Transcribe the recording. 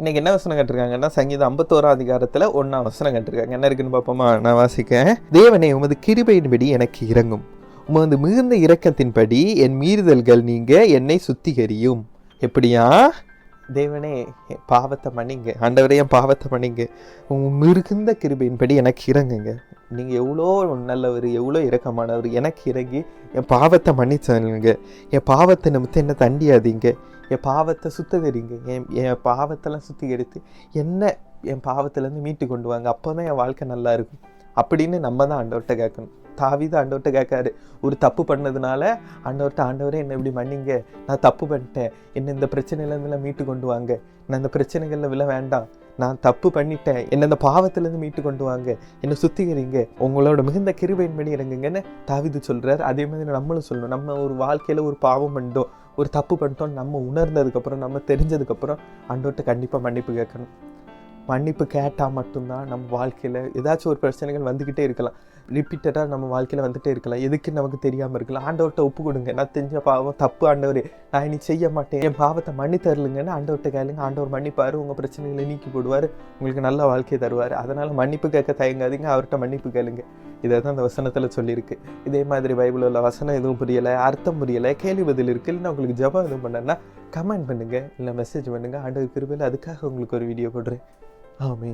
இன்னைக்கு என்ன வசனம் கட்டிருக்காங்கன்னா சங்கீதம் ஐம்பத்தோரா அதிகாரத்தில் ஒன்றா வசனம் கட்டிருக்காங்க. என்ன இருக்குன்னு பார்ப்போமா? நான் வாசிக்கேன் தேவனே உமது கிருபையின்படி எனக்கு இறங்கும் உமது மிகுந்த இரக்கத்தின்படி என் மீறுதல்கள் நீங்க என்னை சுத்திகரியும். எப்படியா? தேவனே என் பாவத்தை மன்னிங்க. ஆண்டவரே என் பாவத்தை மன்னிங்க. உன் மிகுந்த கிருபையின்படி எனக்கு இறங்குங்க நீங்கள் எவ்வளோ நல்லவர் எவ்வளோ இரக்கமானவர். எனக்கு இறங்கி என் பாவத்தை மன்னிச்சனுங்க என் பாவத்தை நிமித்தம் என்ன தண்டியாதீங்க. என் பாவத்தை சுத்திகரிங்க. என் என் பாவத்தெல்லாம் சுத்திகரித்து என்ன என் பாவத்திலேருந்து மீட்டு கொண்டு வாங்க? அப்போ தான் என் வாழ்க்கை நல்லா இருக்கும். அப்படின்னு நம்ம தான் ஆண்டவர்கிட்ட கேட்கணும். தாவித ஆண்டவர்கிட்ட கேட்காரு. ஒரு தப்பு பண்ணதுனால ஆண்டவர்கிட்ட ஆண்டவரே என்னை இப்படி மன்னிங்க. நான் தப்பு பண்ணிட்டேன். என்னை இந்த பிரச்சனையிலேருந்துலாம் மீட்டு கொண்டு வாங்க. நான் இந்த பிரச்சனைகளில் விழ வேண்டாம். நான் தப்பு பண்ணிட்டேன். என்னை இந்த பாவத்திலேருந்து மீட்டு கொண்டு வாங்க. என்னை சுத்திகரிங்க. உங்களோட மிகுந்த கிருபையின் கிருபையின்படி இறங்குங்கன்னு தாவிது சொல்கிறார் அதே மாதிரி நம்மளும் சொல்லணும். நம்ம ஒரு வாழ்க்கையில் ஒரு பாவம் பண்ணிட்டோம். ஒரு தப்பு பண்ணிட்டோம் நம்ம உணர்ந்ததுக்கப்புறம் நம்ம தெரிஞ்சதுக்கப்புறம் அண்டோட்ட கண்டிப்பாக மன்னிப்பு கேட்கணும். மன்னிப்பு கேட்டால் மட்டும்தான் நம்ம வாழ்க்கையில் ஏதாச்சும் ஒரு பிரச்சனைகள் வந்துக்கிட்டே இருக்கலாம். ரிப்பீட்டடாக நம்ம வாழ்க்கையில் வந்துகிட்டே இருக்கலாம். எதுக்கு நமக்கு தெரியாமல் இருக்கலாம். ஆண்டவர்கிட்ட ஒப்பு கொடுங்க. நான் தெரிஞ்ச பாவம் தப்பு ஆண்டவர். நான் இனி செய்ய மாட்டேன். என் பாவத்தை மன்னி தரலுங்கன்னு ஆண்டவர்கிட்ட கேளுங்க. ஆண்டவர் மன்னிப்பார். உங்கள் பிரச்சனைகளை நீக்கி போடுவார். உங்களுக்கு நல்ல வாழ்க்கையை தருவார். அதனால் மன்னிப்பு கேட்க தயங்காதீங்க. அவர்கிட்ட மன்னிப்பு கேளுங்க. இதை தான் அந்த வசனத்தில் சொல்லியிருக்கு. இதே மாதிரி பைபிள் உள்ள வசனம் எதுவும் புரியலை அர்த்தம் புரியலை கேள்வி பதில் இருக்குது இல்லைன்னா உங்களுக்கு ஜெபம் எதுவும் பண்ணேன்னா கமெண்ட் பண்ணுங்கள் இல்லை மெசேஜ் பண்ணுங்கள் ஆண்டவர் கிருபையில் அதுக்காக உங்களுக்கு ஒரு வீடியோ போடுறேன். ஆமே